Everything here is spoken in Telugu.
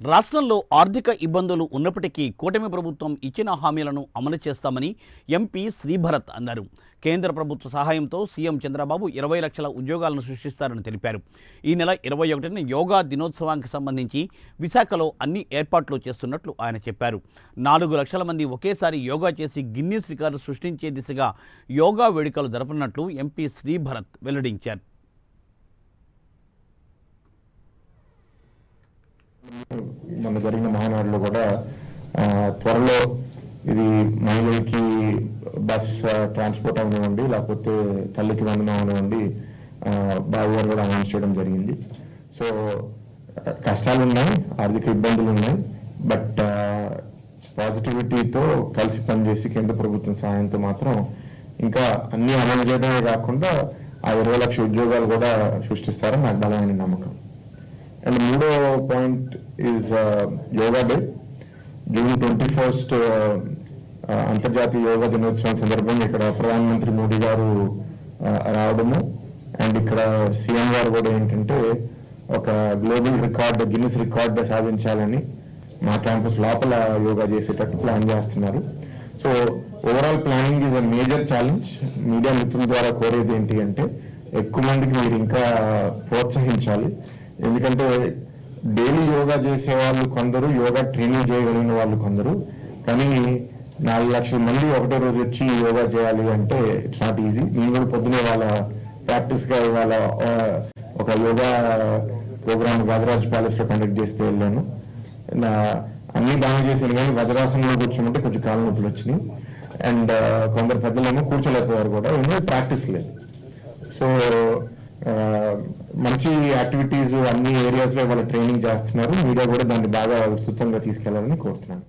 రాష్ట్రంలో ఆర్థిక ఇబ్బందులు ఉన్నప్పటికీ కూటమి ప్రభుత్వం ఇచ్చిన హామీలను అమలు చేస్తామని ఎంపీ శ్రీభరత్ అన్నారు. కేంద్ర ప్రభుత్వ సహాయంతో సీఎం చంద్రబాబు ఇరవై లక్షల ఉద్యోగాలను సృష్టిస్తారని తెలిపారు. ఈ నెల ఇరవై ఒకటిన యోగా దినోత్సవానికి సంబంధించి విశాఖలో అన్ని ఏర్పాట్లు చేస్తున్నట్లు ఆయన చెప్పారు. నాలుగు లక్షల మంది ఒకేసారి యోగా చేసి గిన్నీస్ రికార్డు సృష్టించే దిశగా యోగా వేడుకలు జరపనున్నట్లు ఎంపీ శ్రీభరత్ వెల్లడించారు. మొన్న జరిగిన మహానాడులో కూడా త్వరలో ఇది మహిళలకి బస్ ట్రాన్స్పోర్ట్ అవనివ్వండి లేకపోతే తల్లికి వందనం అవనివ్వండి ఆ, కూడా అనౌన్స్ చేయడం జరిగింది. సో కష్టాలు ఉన్నాయి ఆర్థిక ఇబ్బందులు ఉన్నాయి బట్ పాజిటివిటీతో కలిసి పనిచేసి కేంద్ర ప్రభుత్వం సహాయంతో మాత్రం ఇంకా అన్ని అమలు చేయడమే కాకుండా ఆ ఇరవై లక్షల ఉద్యోగాలు కూడా సృష్టిస్తారని నాకు బలమైన నమ్మకం. అండ్ మూడో point is yoga day June twenty first అంతర్జాతీయ యోగా దినోత్సవం సందర్భంగా ఇక్కడ ప్రధానమంత్రి మోడీ గారు రావడము. అండ్ ఇక్కడ సీఎం గారు కూడా ఏంటంటే ఒక గ్లోబల్ రికార్డ్ గిన్నిస్ రికార్డ్ సాధించాలని మా క్యాంపస్ లోపల యోగా చేసేటట్టు ప్లాన్ చేస్తున్నారు. So overall planning is a major challenge media మిత్రుల ద్వారా కోరేది ఏంటి అంటే ఎక్కువ మందికి మీరు ఇంకా ప్రోత్సహించాలి. ఎందుకంటే డైలీ యోగా చేసే వాళ్ళు కొందరు యోగా ట్రైనింగ్ చేయగలిగిన వాళ్ళు కొందరు. కానీ నాలుగు లక్షల మంది ఒకటే రోజు వచ్చి యోగా చేయాలి అంటే ఇట్స్ నాట్ ఈజీ నేను కూడా పొద్దునే వాళ్ళ ప్రాక్టీస్గా ఇవాళ ఒక యోగా ప్రోగ్రామ్ గజరాజ్ ప్యాలెస్లో కండక్ట్ చేస్తే వెళ్ళాను. నా అన్ని బాగా చేశాను కానీ వజ్రాసనంలో కూర్చోమంటే కొంచెం కాళ్ళ నొప్పులు వచ్చినాయి. అండ్ కొందరు పెద్దలేమో కూర్చోలేకపోయారు కూడా. ఎందుకంటే ప్రాక్టీస్ లేదు. సో మంచి యాక్టివిటీస్ అన్ని ఏరియాస్లో వాళ్ళ ట్రైనింగ్ చేస్తున్నారు మీడియా కూడా దాన్ని బాగా విస్తృతంగా తీసుకెళ్ళాలని కోరుతున్నాను.